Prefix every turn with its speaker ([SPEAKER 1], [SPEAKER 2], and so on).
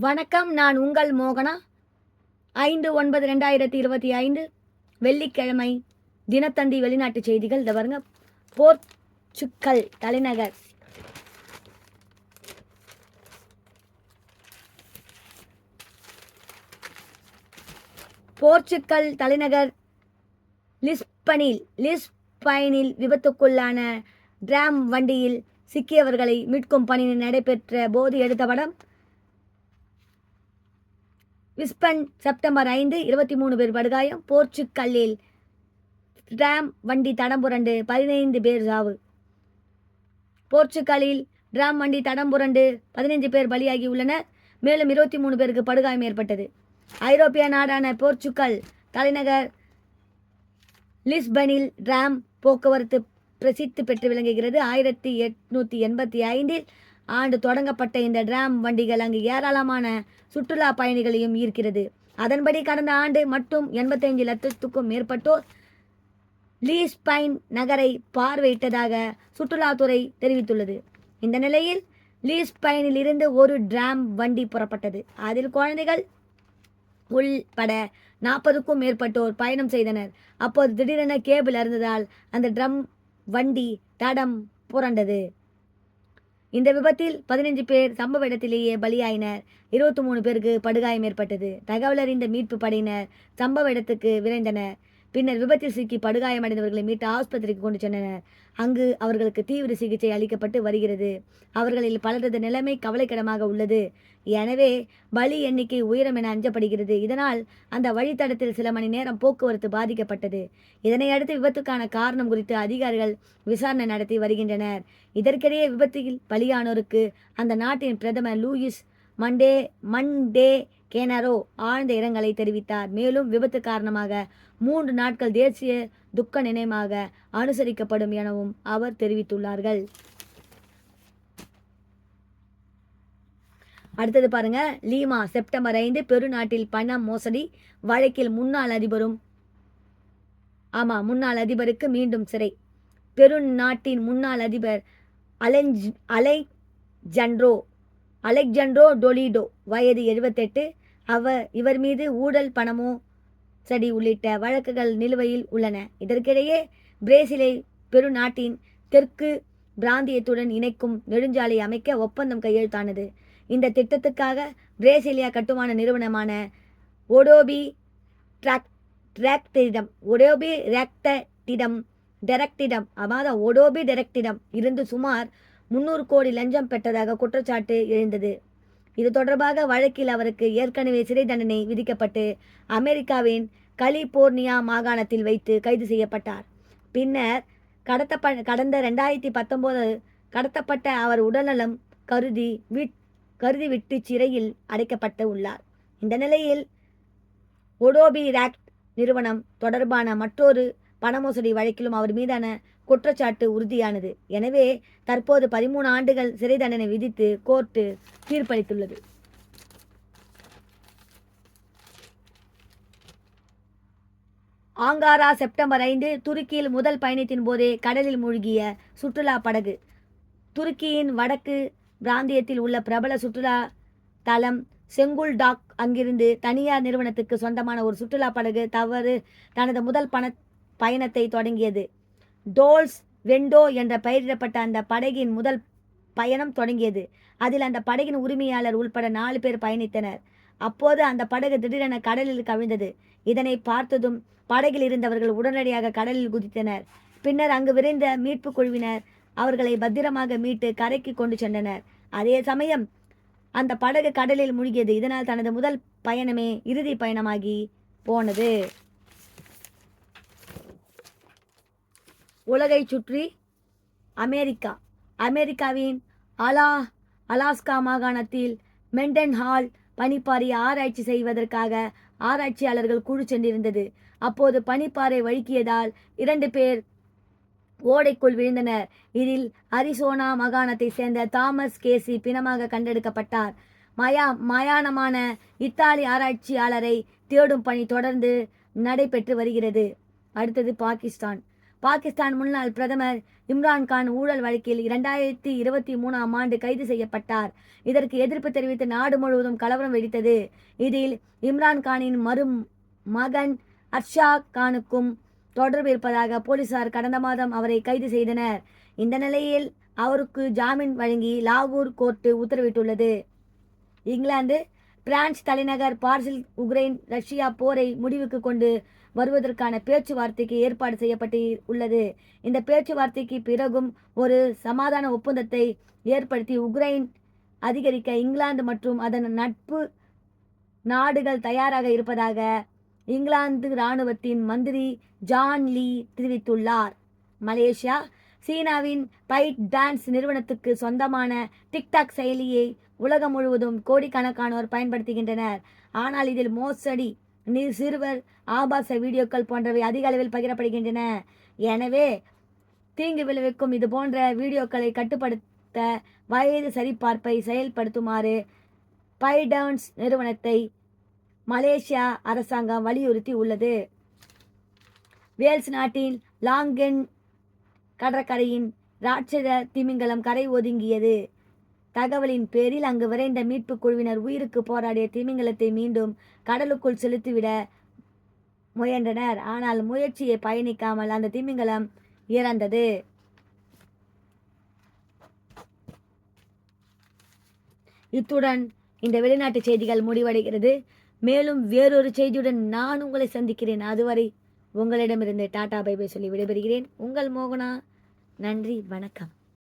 [SPEAKER 1] வணக்கம் நான் உங்கள் மோகனா? ஐந்து ஒன்பது ரெண்டாயிரத்தி இருபத்தி ஐந்து வெள்ளிக்கிழமை தினத்தந்தி வெளிநாட்டு செய்திகள். இதை பாருங்க போர்ச்சுக்கல் தலைநகர். போர்ச்சுக்கல் தலைநகர் லிஸ்பனில் லிஸ்பைனில் விபத்துக்குள்ளான டிராம் வண்டியில் சிக்கியவர்களை மீட்கும் பணி நடைபெற்ற போது எடுத்த படம் விஸ்பன் செப்டம்பர் ஐந்து இருபத்தி மூணு பேர் படுகாயம் போர்ச்சுக்கல்லில் டிராம் வண்டி தடம் புரண்டு பதினைந்து பேர் சாவு. போர்ச்சுக்கலில் டிராம் வண்டி தடம் புரண்டு பதினைஞ்சு பேர் பலியாகி உள்ளனர். மேலும் இருபத்தி மூணு பேருக்கு படுகாயம் ஏற்பட்டது. ஐரோப்பிய நாடான போர்ச்சுக்கல் தலைநகர் லிஸ்பனில் டிராம் போக்குவரத்து பிரசித்தி பெற்று விளங்குகிறது. ஆயிரத்தி எட்நூற்றி எண்பத்தி ஐந்தில் ஆண்டு தொடங்கப்பட்ட இந்த டிராம் வண்டிகள் அங்கு ஏராளமான சுற்றுலா பயணிகளையும் ஈர்க்கிறது. அதன்படி கடந்த ஆண்டு மட்டும் எண்பத்தைந்து லட்சத்துக்கும் மேற்பட்டோர் லீஸ்பைன் நகரை பார்வையிட்டதாக சுற்றுலாத்துறை தெரிவித்துள்ளது. இந்த நிலையில் லீஸ்பைனில் இருந்து ஒரு டிராம் வண்டி புறப்பட்டது. அதில் குழந்தைகள் உள்பட நாற்பதுக்கும் மேற்பட்டோர் பயணம் செய்தனர். அப்போது திடீரென கேபிள் அறுந்ததால் அந்த ட்ரம் வண்டி தடம் புரண்டது. இந்த விபத்தில் பதினைஞ்சு பேர் சம்பவ இடத்திலேயே பலியாயினர். இருபத்தி மூணு பேருக்கு படுகாயம் ஏற்பட்டது. தகவல் அறிந்த மீட்பு படையினர் சம்பவ இடத்துக்கு விரைந்தனர். பின்னர் விபத்தில் சிக்கி படுகாயமடைந்தவர்களை மீட்டு ஆஸ்பத்திரிக்கு கொண்டு சென்றனர். அங்கு அவர்களுக்கு தீவிர சிகிச்சை அளிக்கப்பட்டு வருகிறது. அவர்களில் பலரது நிலைமை கவலைக்கிடமாக உள்ளது. எனவே பலி எண்ணிக்கை உயரம் என அஞ்சப்படுகிறது. இதனால் அந்த வழித்தடத்தில் சில மணி நேரம் போக்குவரத்து பாதிக்கப்பட்டது. இதனையடுத்து விபத்துக்கான காரணம் குறித்து அதிகாரிகள் விசாரணை நடத்தி வருகின்றனர். இதற்கிடையே விபத்தில் பலியானோருக்கு அந்த நாட்டின் பிரதமர் லூயிஸ் மண்டே மண்டே கேனரோ ஆழ்ந்த இரங்கலை தெரிவித்தார். மேலும் விபத்து காரணமாக மூன்று நாட்கள் தேசிய துக்க நினைவாக அனுசரிக்கப்படும் எனவும் அவர் தெரிவித்துள்ளார்கள். அடுத்தது பாருங்க. லீமா செப்டம்பர் ஐந்து பெருநாட்டில் பண மோசடி வழக்கில் முன்னாள் அதிபரும் ஆமா முன்னாள் அதிபருக்கு மீண்டும் சிறை. பெருநாட்டின் முன்னாள் அதிபர் அலெஞ்ச் அலை ஜன்ரோ அலெக்சாண்ட்ரோ டொலிடோ வயது எழுபத்தெட்டு அவர் இவர் மீது ஊழல் பணமோ சடி உள்ளிட்ட வழக்குகள் நிலுவையில் உள்ளன. இதற்கிடையே பிரேசிலை பெருநாட்டின் தெற்கு பிராந்தியத்துடன் இணைக்கும் நெடுஞ்சாலை அமைக்க ஒப்பந்தம் கையெழுத்தானது. இந்த திட்டத்துக்காக பிரேசிலியா கட்டுமான நிறுவனமான ஒடோபி ட்ராக் டிராக்டிடம் ஒடோபி ரேக்டிடம் டெரக்டிடம் அதாவது ஒடோபி டெரக்டிடம் இருந்து சுமார் முன்னூறு கோடி லஞ்சம் பெற்றதாக குற்றச்சாட்டு எழுந்தது. இது தொடர்பாக வழக்கில் அவருக்கு ஏற்கனவே சிறை தண்டனை விதிக்கப்பட்டு அமெரிக்காவின் கலிபோர்னியா மாகாணத்தில் வைத்து கைது செய்யப்பட்டார். பின்னர் கடத்தப்ப கடந்த ரெண்டாயிரத்தி பத்தொம்போது கடத்தப்பட்ட அவர் உடல்நலம் கருதி விட் கருதி விட்டு சிறையில் அடைக்கப்பட்டு உள்ளார். இந்த நிலையில் ஒடோபி ராக்ட் நிறுவனம் தொடர்பான மற்றொரு பணமோசடி வழக்கிலும் அவர் மீதான குற்றச்சாட்டு உறுதியானது. எனவே தற்போது பதிமூணு ஆண்டுகள் சிறை தண்டனை விதித்து கோர்ட்டு தீர்ப்பளித்துள்ளது. ஆங்காரா செப்டம்பர் ஐந்து துருக்கியில் முதல் பயணத்தின் போதே கடலில் மூழ்கிய சுற்றுலா படகு. துருக்கியின் வடக்கு பிராந்தியத்தில் உள்ள பிரபல சுற்றுலா தலம் செங்குல் டாக் அங்கிருந்து தனியார் நிறுவனத்துக்கு சொந்தமான ஒரு சுற்றுலா படகு தவறு தனது முதல் பண பயணத்தை தொடங்கியது. டோல்ஸ் வெண்டோ என்ற பெயரிடப்பட்ட அந்த படகின் முதல் பயணம் தொடங்கியது. அதில் அந்த படகின் உரிமையாளர் உள்பட நாலு பேர் பயணித்தனர். அப்போது அந்த படகு திடீரென கடலில் கவிழ்ந்தது. இதனை பார்த்ததும் படகில் இருந்தவர்கள் உடனடியாக கடலில் குதித்தனர். பின்னர் அங்கு விரைந்த மீட்பு குழுவினர் அவர்களை பத்திரமாக மீட்டு கரைக்கு கொண்டு சென்றனர். அதே சமயம் அந்த படகு கடலில் மூழ்கியது. இதனால் தனது முதல் பயணமே இறுதி பயணமாகி போனது. உலகை சுற்றி அமெரிக்கா. அமெரிக்காவின் அலா அலாஸ்கா மாகாணத்தில் மெண்டன் ஹால் பனிப்பாறை ஆராய்ச்சி செய்வதற்காக ஆராய்ச்சியாளர்கள் குழு சென்றிருந்தது. அப்போது பனிப்பாறை வழுக்கியதால் இரண்டு பேர் ஓடைக்குள் விழுந்தனர். இதில் அரிசோனா மாகாணத்தை சேர்ந்த தாமஸ் கேசி பிணமாக கண்டெடுக்கப்பட்டார். மயா மயானமான இத்தாலி ஆராய்ச்சியாளரை தேடும் பணி தொடர்ந்து நடைபெற்று வருகிறது. அடுத்தது பாகிஸ்தான். பாகிஸ்தான் முன்னாள் பிரதமர் இம்ரான் கான் ஊழல் வழக்கில் இரண்டாயிரத்தி இருபத்தி மூணாம் ஆண்டு கைது செய்யப்பட்டார். இதற்கு எதிர்ப்பு தெரிவித்து நாடு முழுவதும் கலவரம் வெடித்தது. இதில் இம்ரான் கானின் மறு மகன் அர்ஷா கானுக்கும் தொடர்பு இருப்பதாக போலீசார் கடந்த மாதம் அவரை கைது செய்தனர். இந்த நிலையில் அவருக்கு ஜாமீன் வழங்கி லாகூர் கோர்ட்டு உத்தரவிட்டுள்ளது. இங்கிலாந்து பிரான்ஸ் தலைநகர் பார்சில் உக்ரைன் ரஷ்யா போரை முடிவுக்கு கொண்டு வருவதற்கான பேச்சுவார்த்தைக்கு ஏற்பாடு செய்யப்பட்டு உள்ளது. இந்த பேச்சுவார்த்தைக்கு பிறகும் ஒரு சமாதான ஒப்பந்தத்தை ஏற்படுத்தி உக்ரைன் அதிகரிக்க இங்கிலாந்து மற்றும் அதன் நட்பு நாடுகள் தயாராக இருப்பதாக இங்கிலாந்து இராணுவத்தின் மந்திரி ஜான் லீ தெரிவித்துள்ளார். மலேசியா சீனாவின் பைட் டான்ஸ் நிறுவனத்துக்கு சொந்தமான டிக்டாக் செயலியை உலகம் முழுவதும் கோடிக்கணக்கானோர் பயன்படுத்துகின்றனர். ஆனால் இதில் மோசடி நீர் சிறுவர் ஆபாச வீடியோக்கள் போன்றவை அதிக அளவில் பகிரப்படுகின்றன. எனவே தீங்கு விளைவிக்கும் இது போன்ற வீடியோக்களை கட்டுப்படுத்த வயது சரிபார்ப்பை செயல்படுத்துமாறு பைடவுன்ஸ் நிறுவனத்தை மலேசியா அரசாங்கம் வலியுறுத்தி உள்ளது. வேல்ஸ் நாட்டின் லாங்கென் கடற்கரையின் ராட்சத திமிங்கலம் கரை ஒதுங்கியது. தகவலின் பேரில் அங்கு விரைந்த மீட்புக் குழுவினர் உயிருக்கு போராடிய திமிங்கலத்தை மீண்டும் கடலுக்குள் செலுத்திவிட முயன்றனர். ஆனால் முயற்சியை பயணிக்காமல் அந்த திமிங்கலம் இறந்தது. இத்துடன் இந்த வெளிநாட்டு செய்திகள் முடிவடைகிறது. மேலும் வேறொரு செய்தியுடன் நான் உங்களை சந்திக்கிறேன். அதுவரை உங்களிடமிருந்து டாடா பைபை சொல்லி விடைபெறுகிறேன். உங்கள் மோகனா நன்றி வணக்கம்.